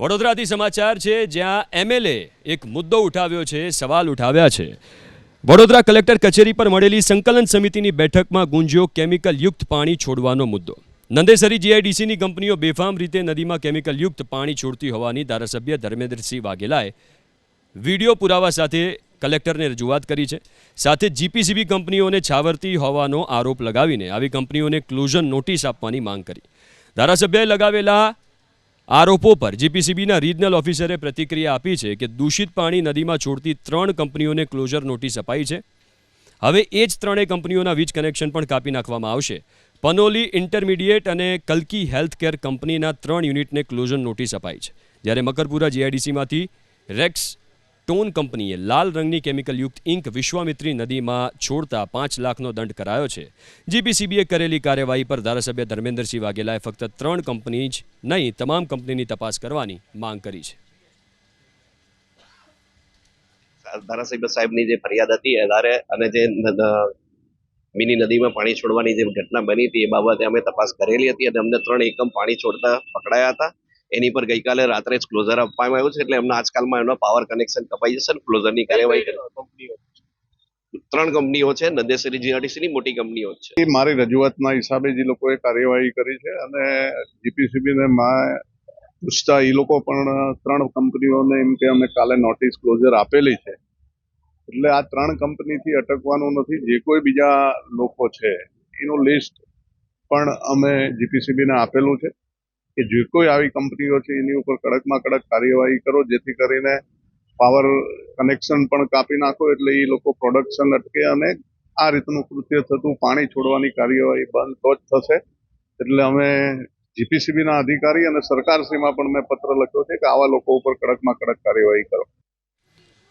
વડોદરાથી સમાચાર છે, જ્યાં એમએલએ એક મુદ્દો ઉઠાવ્યો છે, સવાલ ઉઠાવ્યા છે. વડોદરા કલેક્ટર કચેરી પર મળેલી સંકલન સમિતિની બેઠકમાં ગુંજ્યો કેમિકલયુક્ત પાણી છોડવાનો મુદ્દો. નંદેસરી જીઆઈડીસીની કંપનીઓ બેફામ રીતે નદીમાં કેમિકલયુક્ત પાણી છોડતી હોવાની ધારાસભ્ય ધર્મેન્દ્રસિંહ વાઘેલાએ વીડિયો પુરાવા સાથે કલેક્ટરને રજૂઆત કરી છે. સાથે જીપીસીબી કંપનીઓને છાવરતી હોવાનો આરોપ લગાવીને આવી કંપનીઓને ક્લોઝન નોટિસ આપવાની માંગ કરી. ધારાસભ્યએ લગાવેલા આરોપો પર જીપીસીબીના રિજનલ ઓફિસરે પ્રતિક્રિયા આપી છે કે દૂષિત પાણી નદીમાં છોડતી ત્રણ કંપનીઓને ક્લોઝર નોટિસ અપાઈ છે. હવે એ જ ત્રણેય કંપનીઓના વીજ કનેક્શન પણ કાપી નાખવામાં આવશે. પનોલી ઇન્ટરમીડિયેટ અને કલ્કી હેલ્થકેર કંપનીના ત્રણ યુનિટને ક્લોઝર નોટિસ અપાઈ છે. જ્યારે મકરપુરા જીઆઈડીસીમાંથી રેક્સ ટોન કંપનીએ લાલ રંગની કેમિકલયુક્ત ઇંક વિશ્વામિત્રી નદીમાં છોડતા પાંચ લાખનો દંડ કરાયો છે. જીપીસીબીએ કરેલી કાર્યવાહી પર ધારાસભ્ય ધર્મેન્દ્રસિંહ વાઘેલાએ ફક્ત ત્રણ કંપની જ નહીં, તમામ કંપનીની તપાસ કરવાની માંગ કરી છે. ધારાસભ્ય સાહેબની જે ફરિયાદ હતી, આધારે અને જે મિની નદીમાં પાણી છોડવાની જે ઘટના બની હતી, એ બાબતે અમે તપાસ કરેલી હતી અને અમને ત્રણ એકમ પાણી છોડતા પકડાયા હતા. એની પર ગઈકાલે રાત્રે જ ક્લોઝર આપવામાં આવ્યું છે, એટલે એમના આજકાલમાં એમનો પાવર કનેક્શન કપાઈ જશે ને ક્લોઝરની કાર્યવાહી કરી. ત્રણ કંપનીઓ છે, નંદેસરી જીઆરડીસી ની મોટી કંપનીઓ છે. એ મારી રજૂઆતના હિસાબે જે લોકોએ કાર્યવાહી કરી છે અને જીપીસીબીને માં પૂછતા એ લોકો પણ ત્રણ કંપનીઓને એમ કે અમે કાલે નોટિસ ક્લોઝર આપેલી છે. એટલે આ ત્રણ કંપનીથી અટકવાનું નથી, જે કોઈ બીજા લોકો છે, એનું લિસ્ટ પણ અમે જીપીસીબીને આપેલું છે. કે જે કોઈ આવી કંપનીઓ છે, એની ઉપર કડકમાં કડક કાર્યવાહી કરો, જેથી કરીને પાવર કનેક્શન પણ કાપી નાખો, એટલે એ લોકો પ્રોડક્શન અટકે અને આ રીતનું કૃત્ય થતું પાણી છોડવાની કાર્યવાહી બંધ તો જ થશે. એટલે અમે જીપીસીબીના અધિકારી અને સરકારશ્રીમાં પણ મેં પત્ર લખ્યો છે કે આવા લોકો ઉપર કડકમાં કડક કાર્યવાહી કરો.